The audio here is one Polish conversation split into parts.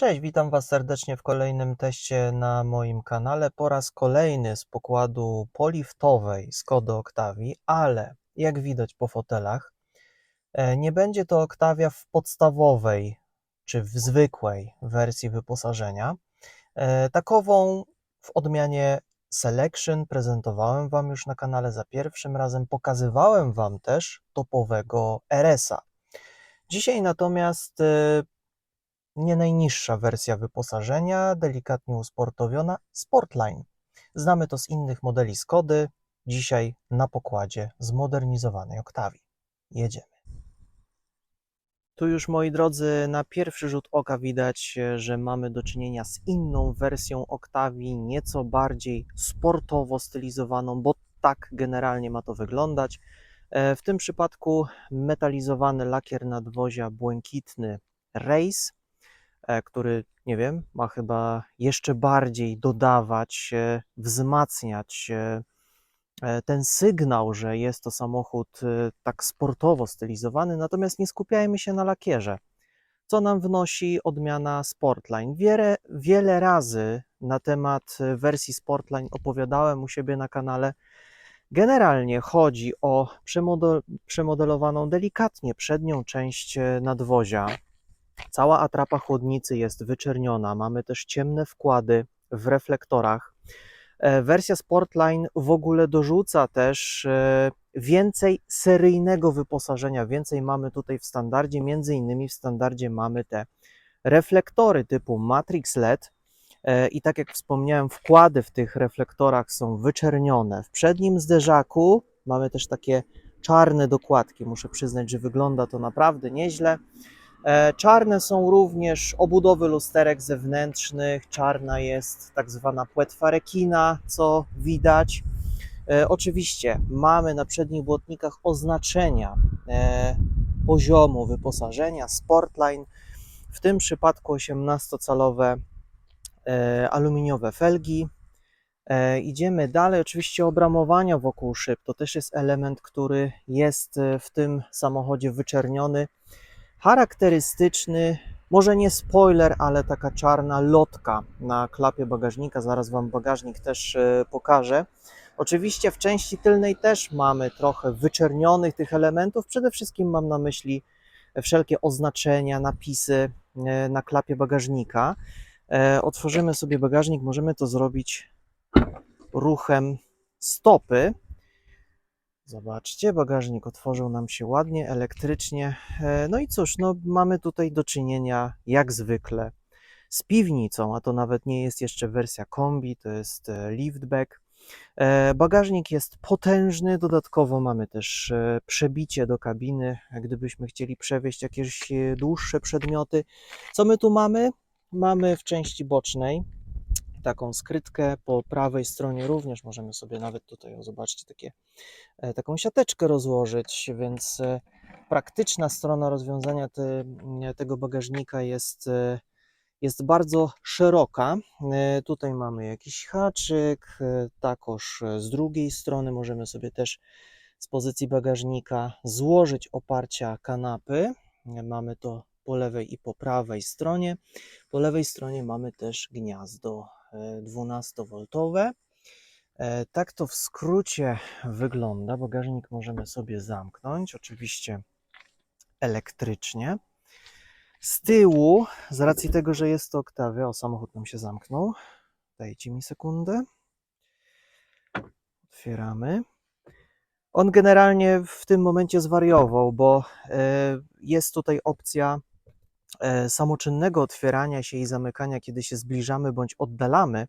Cześć, witam Was serdecznie w kolejnym teście na moim kanale. Po raz kolejny z pokładu poliftowej Skody Octavii, ale jak widać po fotelach, e, nie będzie to Octavia w podstawowej czy w zwykłej wersji wyposażenia. E, Takową w odmianie Selection prezentowałem Wam już na kanale za pierwszym razem. Pokazywałem Wam też topowego RS-a. Dzisiaj natomiast e, nie najniższa wersja wyposażenia, delikatnie usportowiona Sportline. Znamy to z innych modeli Skody, dzisiaj na pokładzie zmodernizowanej Octavii. Jedziemy. Tu już moi drodzy, na pierwszy rzut oka widać, że mamy do czynienia z inną wersją Octavii, nieco bardziej sportowo stylizowaną, bo tak generalnie ma to wyglądać. E, W tym przypadku metalizowany lakier nadwozia błękitny Race, który, nie wiem, ma chyba jeszcze bardziej dodawać, e, wzmacniać e, e, ten sygnał, że jest to samochód e, tak sportowo stylizowany, natomiast nie skupiajmy się na lakierze. Co nam wnosi odmiana Sportline? Wiele, wiele razy na temat e, wersji Sportline opowiadałem u siebie na kanale. Generalnie chodzi o przemodel, przemodelowaną delikatnie przednią część e, nadwozia. Cała atrapa chłodnicy jest wyczerniona. Mamy też ciemne wkłady w reflektorach. E, Wersja Sportline w ogóle dorzuca też e, więcej seryjnego wyposażenia. Więcej mamy tutaj w standardzie. Między innymi w standardzie mamy te reflektory typu Matrix LED. E, I tak jak wspomniałem, wkłady w tych reflektorach są wyczernione. W przednim zderzaku mamy też takie czarne dokładki. Muszę przyznać, że wygląda to naprawdę nieźle. E, Czarne są również obudowy lusterek zewnętrznych. Czarna jest tak zwana płetwa rekina, co widać. E, Oczywiście mamy na przednich błotnikach oznaczenia e, poziomu wyposażenia Sportline. W tym przypadku 18-calowe e, aluminiowe felgi. Idziemy dalej. Oczywiście obramowania wokół szyb to też jest element, który jest w tym samochodzie wyczerniony charakterystyczny, może nie spoiler, ale taka czarna lotka na klapie bagażnika. Zaraz Wam bagażnik też e, pokażę. Oczywiście w części tylnej też mamy trochę wyczernionych tych elementów. Przede wszystkim mam na myśli wszelkie oznaczenia, napisy e, na klapie bagażnika. E, Otworzymy sobie bagażnik, możemy to zrobić ruchem stopy. Zobaczcie, bagażnik otworzył nam się ładnie, elektrycznie. E, No i cóż, no mamy tutaj do czynienia jak zwykle z piwnicą, a to nawet nie jest jeszcze wersja kombi, to jest e, liftback. E, Bagażnik jest potężny, dodatkowo mamy też przebicie do kabiny, gdybyśmy chcieli przewieźć jakieś dłuższe przedmioty. Co my tu mamy? Mamy w części bocznej taką skrytkę, po prawej stronie również możemy sobie nawet tutaj, o, zobaczcie, takie e, taką siateczkę rozłożyć, więc e, praktyczna strona rozwiązania te, tego bagażnika jest, e, jest bardzo szeroka. E, Tutaj mamy jakiś haczyk, e, takoż e, z drugiej strony możemy sobie też z pozycji bagażnika złożyć oparcia kanapy. E, Mamy to po lewej i po prawej stronie. Po lewej stronie mamy też gniazdo e, 12V. E, Tak to w skrócie wygląda. Bagażnik możemy sobie zamknąć, oczywiście elektrycznie. Z tyłu, z racji tego, że jest to Octavia, o samochód nam się zamknął. Dajcie mi sekundę. Otwieramy. On generalnie w tym momencie zwariował, bo e, jest tutaj opcja samoczynnego otwierania się i zamykania, kiedy się zbliżamy bądź oddalamy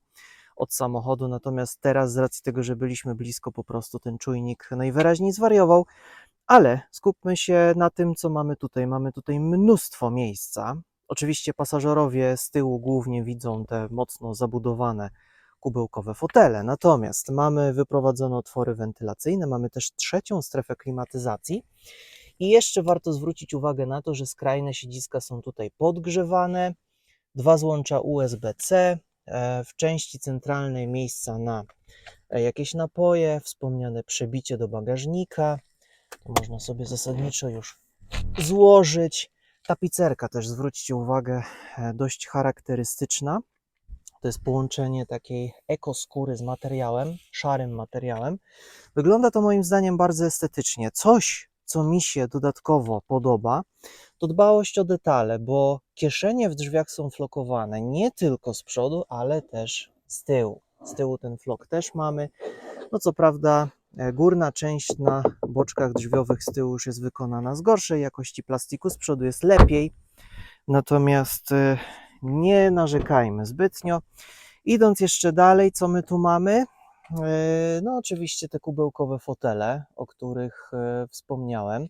od samochodu. Natomiast teraz, z racji tego, że byliśmy blisko, po prostu ten czujnik najwyraźniej zwariował. Ale skupmy się na tym, co mamy tutaj. Mamy tutaj mnóstwo miejsca. Oczywiście pasażerowie z tyłu głównie widzą te mocno zabudowane kubełkowe fotele. Natomiast mamy wyprowadzone otwory wentylacyjne, mamy też trzecią strefę klimatyzacji. I jeszcze warto zwrócić uwagę na to, że skrajne siedziska są tutaj podgrzewane, dwa złącza USB-C, e, w części centralnej miejsca na e, jakieś napoje, wspomniane przebicie do bagażnika. To można sobie zasadniczo już złożyć. tapicerka też, zwróćcie uwagę, e, dość charakterystyczna. To jest połączenie takiej ekoskóry z materiałem, szarym materiałem. Wygląda to moim zdaniem bardzo estetycznie. Coś, co mi się dodatkowo podoba, to dbałość o detale, bo kieszenie w drzwiach są flokowane nie tylko z przodu, ale też z tyłu. Z tyłu ten flok też mamy. No co prawda, e, górna część na boczkach drzwiowych z tyłu już jest wykonana z gorszej jakości plastiku, z przodu jest lepiej. Natomiast e, nie narzekajmy zbytnio. Idąc jeszcze dalej, co my tu mamy? E, No, oczywiście te kubełkowe fotele, o których e, wspomniałem.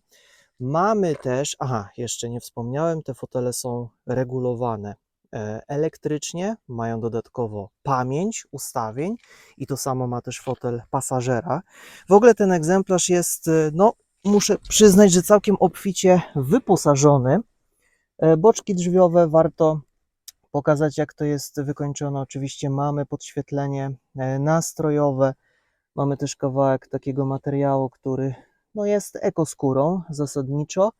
Mamy też, aha, jeszcze nie wspomniałem, te fotele są regulowane e, elektrycznie, mają dodatkowo pamięć ustawień i to samo ma też fotel pasażera. W ogóle ten egzemplarz jest, no, muszę przyznać, że całkiem obficie wyposażony. Boczki drzwiowe warto pokazać, jak to jest wykończone. Oczywiście mamy podświetlenie e, nastrojowe, mamy też kawałek takiego materiału, który no, jest ekoskórą zasadniczo.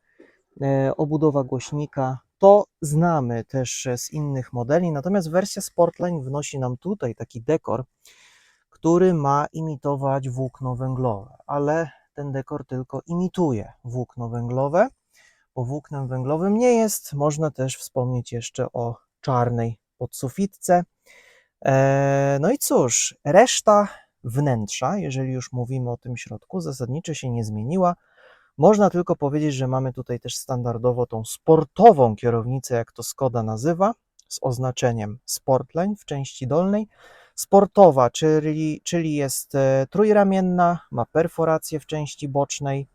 E, Obudowa głośnika to znamy też z innych modeli, natomiast wersja Sportline wnosi nam tutaj taki dekor, który ma imitować włókno węglowe, ale ten dekor tylko imituje włókno węglowe, bo włóknem węglowym nie jest. Można też wspomnieć jeszcze o czarnej podsufitce. E, No i cóż, reszta wnętrza, jeżeli już mówimy o tym środku, zasadniczo się nie zmieniła. Można tylko powiedzieć, że mamy tutaj też standardowo tą sportową kierownicę, jak to Skoda nazywa, z oznaczeniem Sportline w części dolnej. Sportowa, czyli, czyli jest e, trójramienna, ma perforację w części bocznej,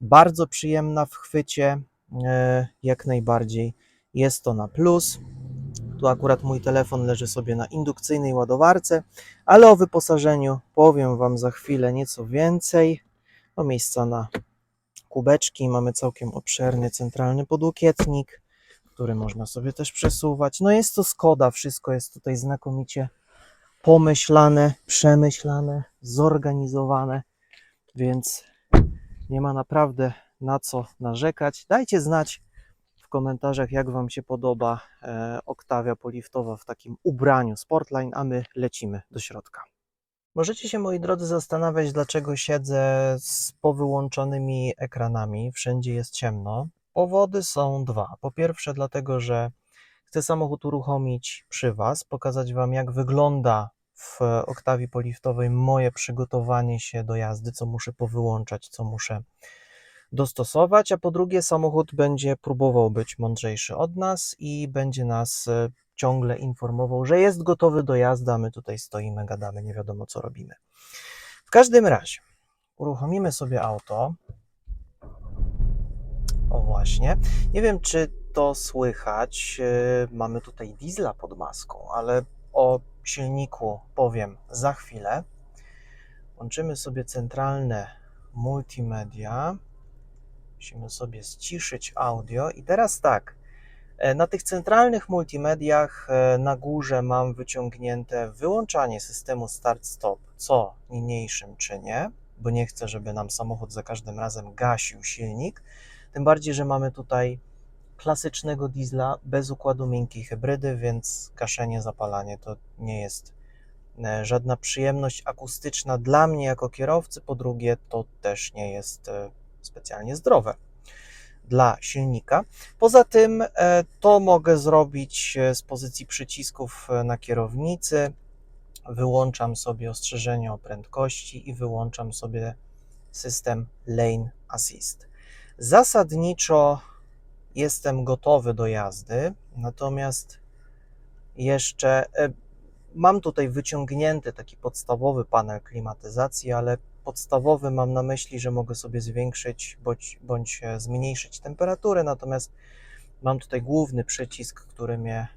bardzo przyjemna w chwycie, e, jak najbardziej jest to na plus. Tu akurat mój telefon leży sobie na indukcyjnej ładowarce, ale o wyposażeniu powiem Wam za chwilę nieco więcej. No, miejsca na kubeczki, mamy całkiem obszerny centralny podłokietnik, który można sobie też przesuwać. No jest to Skoda, wszystko jest tutaj znakomicie pomyślane, przemyślane, zorganizowane, więc nie ma naprawdę na co narzekać. Dajcie znać w komentarzach, jak Wam się podoba e, Octavia poliftowa w takim ubraniu Sportline, a my lecimy do środka. Możecie się, moi drodzy, zastanawiać, dlaczego siedzę z powyłączonymi ekranami. Wszędzie jest ciemno. Powody są dwa. Po pierwsze, dlatego, że chcę samochód uruchomić przy Was, pokazać Wam, jak wygląda w Octavii poliftowej moje przygotowanie się do jazdy, co muszę powyłączać, co muszę dostosować, a po drugie samochód będzie próbował być mądrzejszy od nas i będzie nas e, ciągle informował, że jest gotowy do jazdy, a my tutaj stoimy, gadamy, nie wiadomo co robimy. W każdym razie uruchomimy sobie auto. O właśnie. Nie wiem, czy to słychać. e, Mamy tutaj diesla pod maską, ale o silniku powiem za chwilę. Łączymy sobie centralne multimedia. Musimy sobie ściszyć audio. I teraz tak, e, na tych centralnych multimediach e, na górze mam wyciągnięte wyłączanie systemu start-stop, co niniejszym czynię, bo nie chcę, żeby nam samochód za każdym razem gasił silnik. Tym bardziej, że mamy tutaj klasycznego diesla bez układu miękkiej hybrydy, więc gaszenie, zapalanie to nie jest e, żadna przyjemność akustyczna dla mnie jako kierowcy. Po drugie, to też nie jest specjalnie zdrowe dla silnika. Poza tym e, to mogę zrobić e, z pozycji przycisków e, na kierownicy. Wyłączam sobie ostrzeżenie o prędkości i wyłączam sobie system Lane Assist. Zasadniczo jestem gotowy do jazdy, natomiast jeszcze mam tutaj wyciągnięty taki podstawowy panel klimatyzacji, ale podstawowy mam na myśli, że mogę sobie zwiększyć bądź, bądź e, zmniejszyć temperaturę, natomiast mam tutaj główny przycisk, który mnie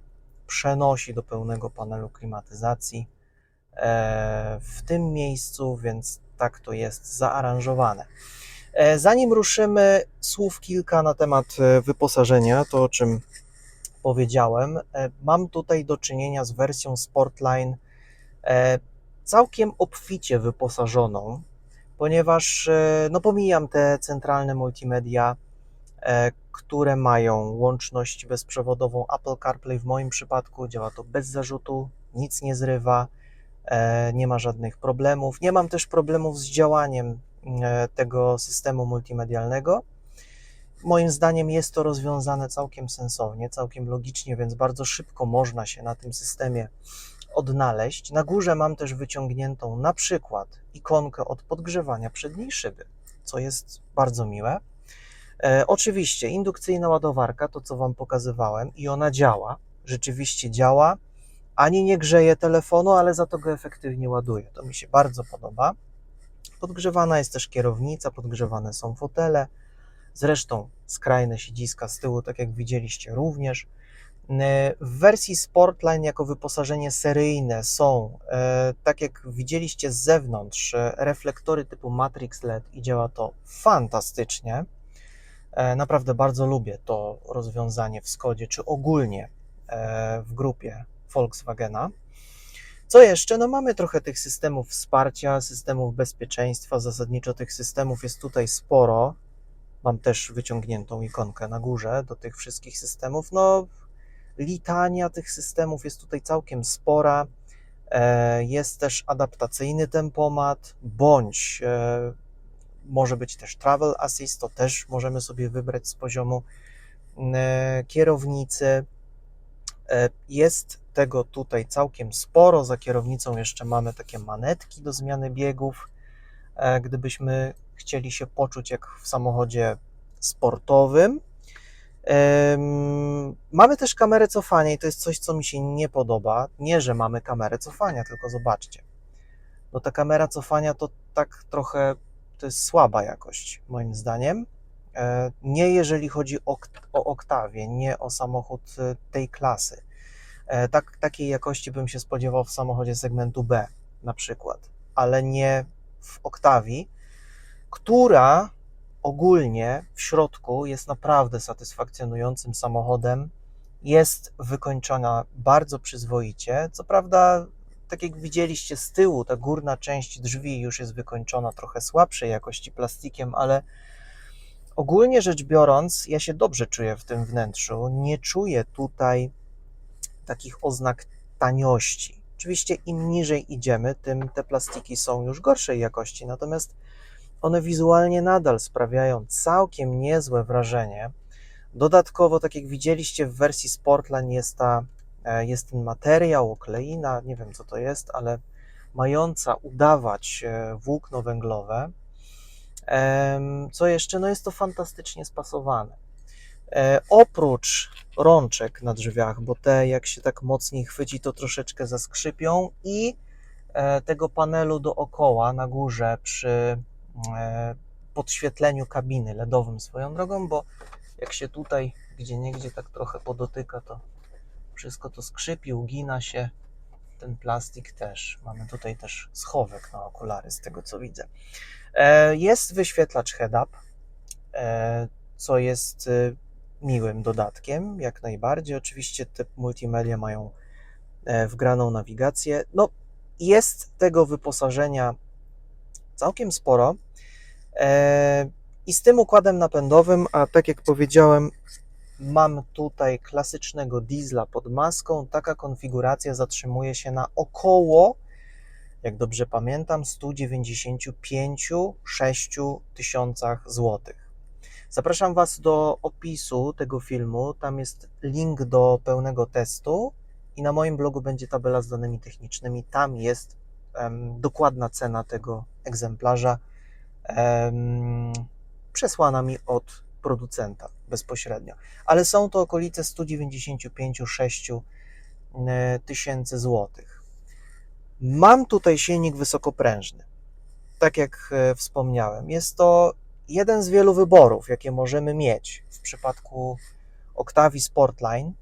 przenosi do pełnego panelu klimatyzacji e, w tym miejscu, więc tak to jest zaaranżowane. E, Zanim ruszymy, słów kilka na temat wyposażenia, to o czym powiedziałem. Mam tutaj do czynienia z wersją Sportline całkiem obficie wyposażoną, ponieważ e, no pomijam te centralne multimedia, e, które mają łączność bezprzewodową Apple CarPlay. W moim przypadku działa to bez zarzutu, nic nie zrywa, e, nie ma żadnych problemów. Nie mam też problemów z działaniem tego systemu multimedialnego. Moim zdaniem jest to rozwiązane całkiem sensownie, całkiem logicznie, więc bardzo szybko można się na tym systemie odnaleźć. Na górze mam też wyciągniętą na przykład ikonkę od podgrzewania przedniej szyby, co jest bardzo miłe. E, oczywiście indukcyjna ładowarka, to co Wam pokazywałem, i ona działa, rzeczywiście działa, ani nie grzeje telefonu, ale za to go efektywnie ładuje. To mi się bardzo podoba. Podgrzewana jest też kierownica, podgrzewane są fotele, zresztą skrajne siedziska z tyłu, tak jak widzieliście również. E, W wersji Sportline jako wyposażenie seryjne są, e, tak jak widzieliście z zewnątrz, e, reflektory typu Matrix LED i działa to fantastycznie. Naprawdę bardzo lubię to rozwiązanie w Skodzie, czy ogólnie w grupie Volkswagena. Co jeszcze? No mamy trochę tych systemów wsparcia, systemów bezpieczeństwa. Zasadniczo tych systemów jest tutaj sporo. Mam też wyciągniętą ikonkę na górze do tych wszystkich systemów. No, litania tych systemów jest tutaj całkiem spora. E, Jest też adaptacyjny tempomat, bądź e, może być też Travel Assist, to też możemy sobie wybrać z poziomu e, kierownicy. Jest tego tutaj całkiem sporo. Za kierownicą jeszcze mamy takie manetki do zmiany biegów. Gdybyśmy chcieli się poczuć jak w samochodzie sportowym. Mamy też kamerę cofania i to jest coś, co mi się nie podoba. Nie, że mamy kamerę cofania, tylko zobaczcie. No ta kamera cofania to tak trochę, to jest słaba jakość, moim zdaniem. E, Nie jeżeli chodzi o, o Oktawię, nie o samochód e, tej klasy. E, Tak, takiej jakości bym się spodziewał w samochodzie segmentu B na przykład, ale nie w Oktawii, która ogólnie w środku jest naprawdę satysfakcjonującym samochodem. Jest wykończona bardzo przyzwoicie. Co prawda, tak jak widzieliście z tyłu, ta górna część drzwi już jest wykończona trochę słabszej jakości plastikiem, ale ogólnie rzecz biorąc, ja się dobrze czuję w tym wnętrzu. Nie czuję tutaj takich oznak taniości. Oczywiście im niżej idziemy, tym te plastiki są już gorszej jakości, natomiast one wizualnie nadal sprawiają całkiem niezłe wrażenie. Dodatkowo, tak jak widzieliście w wersji Sportline jest, ta, e, jest ten materiał, okleina, nie wiem co to jest, ale mająca udawać e, włókno węglowe. Co jeszcze? No jest to fantastycznie spasowane. E, Oprócz rączek na drzwiach, bo te jak się tak mocniej chwyci, to troszeczkę zaskrzypią i tego panelu dookoła na górze przy podświetleniu kabiny LEDowym swoją drogą, bo jak się tutaj gdzie niegdzie tak trochę podotyka, to wszystko to skrzypi, ugina się. Ten plastik też. Mamy tutaj też schowek na okulary, z tego co widzę. E, Jest wyświetlacz head-up, e, co jest e, miłym dodatkiem, jak najbardziej. Oczywiście te multimedia mają e, wgraną nawigację. No, jest tego wyposażenia całkiem sporo. E, I z tym układem napędowym, a tak jak powiedziałem, mam tutaj klasycznego diesla pod maską. Taka konfiguracja zatrzymuje się na około, jak dobrze pamiętam, 195-6 tysiącach złotych. Zapraszam Was do opisu tego filmu. Tam jest link do pełnego testu i na moim blogu będzie tabela z danymi technicznymi. Tam jest dokładna cena tego egzemplarza em, przesłana mi od producenta bezpośrednio. Ale są to okolice 195-6 e, tysięcy złotych. Mam tutaj silnik wysokoprężny. Tak jak e, wspomniałem, jest to jeden z wielu wyborów, jakie możemy mieć w przypadku Octavii Sportline.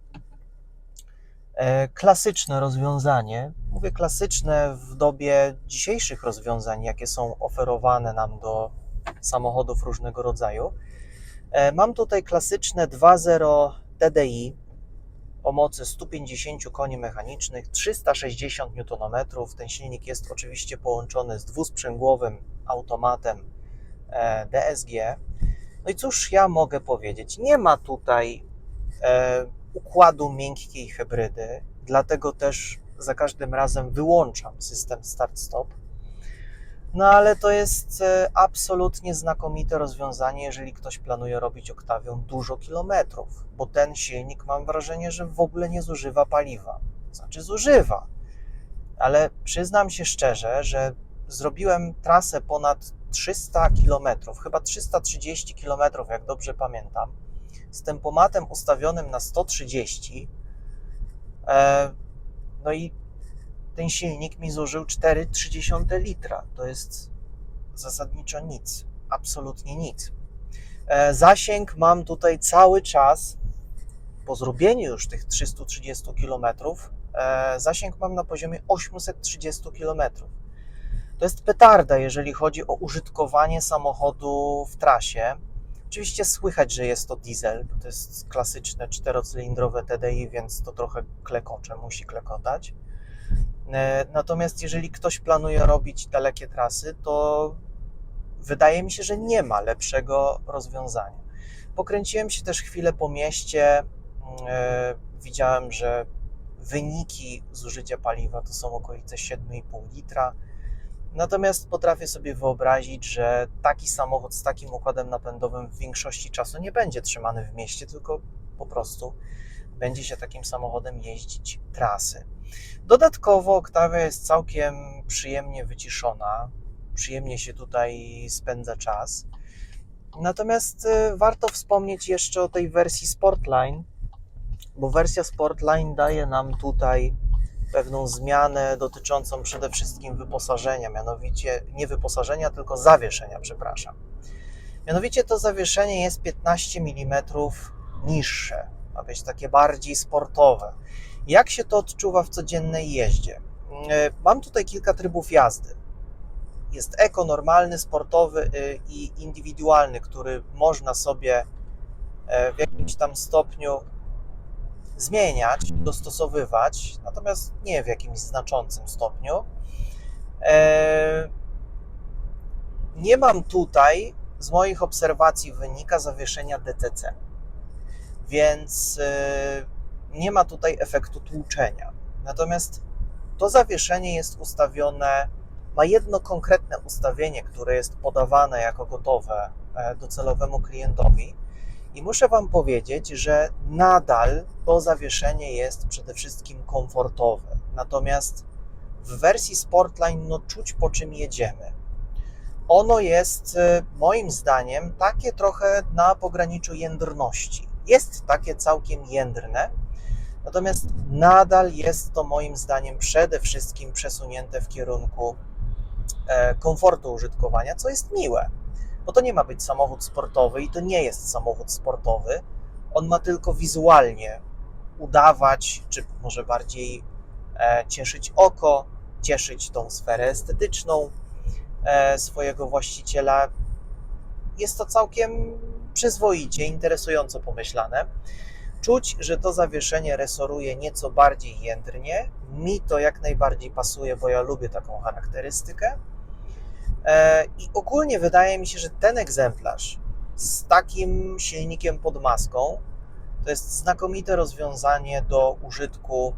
E, Klasyczne rozwiązanie, mówię klasyczne w dobie dzisiejszych rozwiązań, jakie są oferowane nam do samochodów różnego rodzaju. E, Mam tutaj klasyczne 2.0 TDI o mocy 150 koni mechanicznych, 360 Nm. Ten silnik jest oczywiście połączony z dwusprzęgłowym automatem e, DSG. No i cóż ja mogę powiedzieć? Nie ma tutaj układu miękkiej hybrydy, dlatego też za każdym razem wyłączam system start-stop. No ale to jest e, absolutnie znakomite rozwiązanie, jeżeli ktoś planuje robić Oktawią dużo kilometrów, bo ten silnik mam wrażenie, że w ogóle nie zużywa paliwa. Znaczy zużywa, ale przyznam się szczerze, że zrobiłem trasę ponad 300 kilometrów, chyba 330 kilometrów, jak dobrze pamiętam, z tempomatem ustawionym na 130. E, no i ten silnik mi zużył 4,3 litra. To jest zasadniczo nic, absolutnie nic. E, Zasięg mam tutaj cały czas, po zrobieniu już tych 330 km, zasięg mam na poziomie 830 km. To jest petarda, jeżeli chodzi o użytkowanie samochodu w trasie. Oczywiście słychać, że jest to diesel, to jest klasyczne czterocylindrowe TDI, więc to trochę klekocze, musi klekotać. E, Natomiast jeżeli ktoś planuje robić dalekie trasy, to wydaje mi się, że nie ma lepszego rozwiązania. Pokręciłem się też chwilę po mieście. e, Widziałem, że wyniki zużycia paliwa to są okolice 7,5 litra. Natomiast potrafię sobie wyobrazić, że taki samochód z takim układem napędowym w większości czasu nie będzie trzymany w mieście, tylko po prostu będzie się takim samochodem jeździć trasy. Dodatkowo Octavia jest całkiem przyjemnie wyciszona, przyjemnie się tutaj spędza czas. Natomiast y, warto wspomnieć jeszcze o tej wersji Sportline, bo wersja Sportline daje nam tutaj pewną zmianę dotyczącą przede wszystkim wyposażenia, mianowicie nie wyposażenia, tylko zawieszenia, przepraszam. Mianowicie to zawieszenie jest 15 mm niższe, ma być takie bardziej sportowe. Jak się to odczuwa w codziennej jeździe? Yy, Mam tutaj kilka trybów jazdy. Jest eko, normalny, sportowy yy, i indywidualny, który można sobie yy, w jakimś tam stopniu zmieniać, dostosowywać, natomiast nie w jakimś znaczącym stopniu. E, Nie mam tutaj, z moich obserwacji wynika zawieszenia DTC, więc e, nie ma tutaj efektu tłuczenia. Natomiast to zawieszenie jest ustawione, ma jedno konkretne ustawienie, które jest podawane jako gotowe e, docelowemu klientowi. I muszę Wam powiedzieć, że nadal to zawieszenie jest przede wszystkim komfortowe. Natomiast w wersji Sportline no, czuć po czym jedziemy. Ono jest e, moim zdaniem takie trochę na pograniczu jędrności. Jest takie całkiem jędrne, natomiast nadal jest to moim zdaniem przede wszystkim przesunięte w kierunku e, komfortu użytkowania, co jest miłe bo to nie ma być samochód sportowy i to nie jest samochód sportowy. On ma tylko wizualnie udawać, czy może bardziej e, cieszyć oko, cieszyć tą sferę estetyczną e, swojego właściciela. Jest to całkiem przyzwoicie, interesująco pomyślane. Czuć, że to zawieszenie resoruje nieco bardziej jędrnie. Mi to jak najbardziej pasuje, bo ja lubię taką charakterystykę. E, I ogólnie wydaje mi się, że ten egzemplarz z takim silnikiem pod maską to jest znakomite rozwiązanie do użytku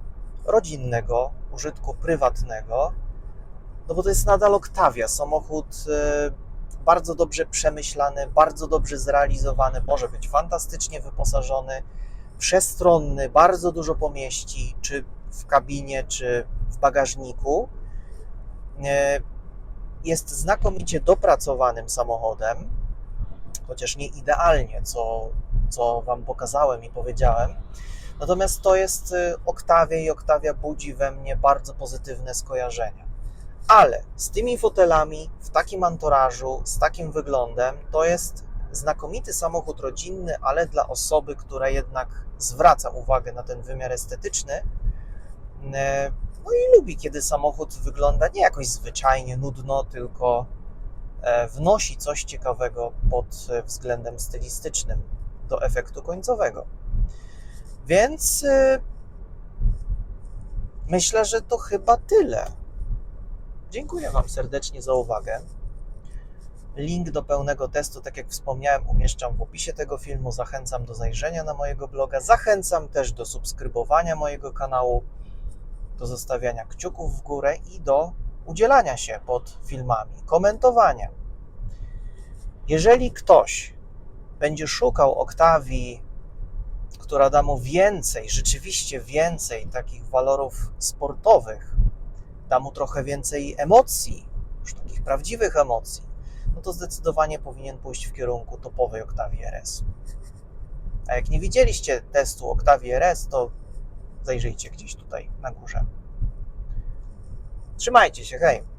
rodzinnego, użytku prywatnego, no bo to jest nadal Octavia, samochód e, bardzo dobrze przemyślany, bardzo dobrze zrealizowany, może być fantastycznie wyposażony, przestronny, bardzo dużo pomieści, czy w kabinie, czy w bagażniku. Jest znakomicie dopracowanym samochodem, chociaż nie idealnie, co, co Wam pokazałem i powiedziałem. Natomiast to jest y, Octavia i Octavia budzi we mnie bardzo pozytywne skojarzenia. Ale z tymi fotelami, w takim anturażu, z takim wyglądem, to jest znakomity samochód rodzinny, ale dla osoby, która jednak zwraca uwagę na ten wymiar estetyczny, y, no i lubi, kiedy samochód wygląda nie jakoś zwyczajnie nudno, tylko e, wnosi coś ciekawego pod e, względem stylistycznym do efektu końcowego. Więc e, myślę, że to chyba tyle. Dziękuję Wam serdecznie za uwagę. Link do pełnego testu, tak jak wspomniałem, umieszczam w opisie tego filmu. Zachęcam do zajrzenia na mojego bloga. Zachęcam też do subskrybowania mojego kanału, do zostawiania kciuków w górę i do udzielania się pod filmami, komentowania. Jeżeli ktoś będzie szukał Oktawii, która da mu więcej, rzeczywiście więcej takich walorów sportowych, da mu trochę więcej emocji, już takich prawdziwych emocji, no to zdecydowanie powinien pójść w kierunku topowej Oktawii RS. A jak nie widzieliście testu Oktawii RS, to zajrzyjcie gdzieś tutaj na górze. Trzymajcie się, hej!